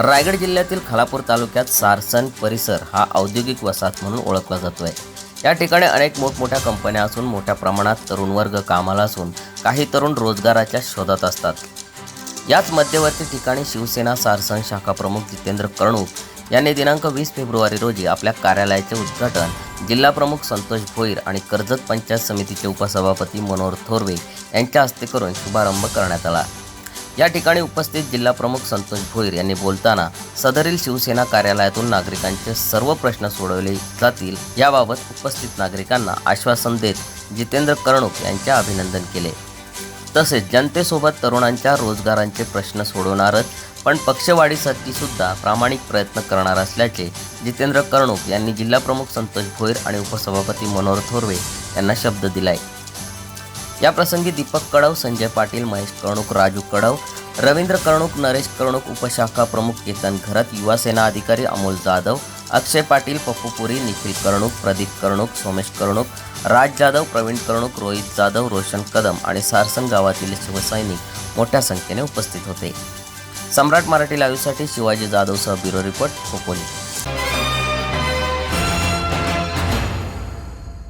रायगड जिल्ह्यातील खालापूर तालुक्यात सारसन परिसर हा औद्योगिक वसाहत म्हणून ओळखला जातो आहे या ठिकाणी अनेक मोठमोठ्या कंपन्या असून मोठ्या प्रमाणात तरुण वर्ग कामाला असून काही तरुण रोजगाराच्या शोधात असतात. याच मध्यवर्ती ठिकाणी शिवसेना सारसन शाखा प्रमुख जितेंद्र कर्णूक यांनी दिनांक वीस फेब्रुवारी रोजी आपल्या कार्यालयाचे उद्घाटन जिल्हा प्रमुख संतोष भोईर आणि कर्जत पंचायत समितीचे उपसभापती मनोहर थोरवे यांच्या हस्ते करून शुभारंभ करण्यात आला. या ठिकाणी उपस्थित जिल्हा प्रमुख संतोष भोईर यांनी बोलताना सदरील शिवसेना कार्यालयातून नागरिकांचे सर्व प्रश्न सोडवले जातील याबाबत उपस्थित नागरिकांना आश्वासन देत जितेंद्र कर्णूक यांचे अभिनंदन केले. तसेच जनतेसोबत तरुणांच्या रोजगारांचे प्रश्न सोडवणारच पण पक्षवाढीसाठी सुद्धा प्रामाणिक प्रयत्न करणार असल्याचे जितेंद्र कर्णूक यांनी जिल्हाप्रमुख संतोष भोईर आणि उपसभापती मनोहर थोरवे यांना शब्द दिलाय. याप्रसंगी दीपक कडव संजय पाटील महेश कर्णूक राजू कडव रवींद्र कर्णूक नरेश कर्णूक उपशाखा प्रमुख केतन घरत युवासेना अधिकारी अमोल जाधव अक्षय पाटील पप्पू पुरी निखिल कर्णूक प्रदीप कर्णूक सोमेश कर्णूक राज जाधव प्रवीण कर्णूक रोहित जाधव रोशन कदम आणि सारसन गावातील शिवसैनिक मोठ्या संख्येने उपस्थित होते. सम्राट मराठी लाईव्हसाठी शिवाजी जाधवसह ब्युरो रिपोर्ट खोपोली.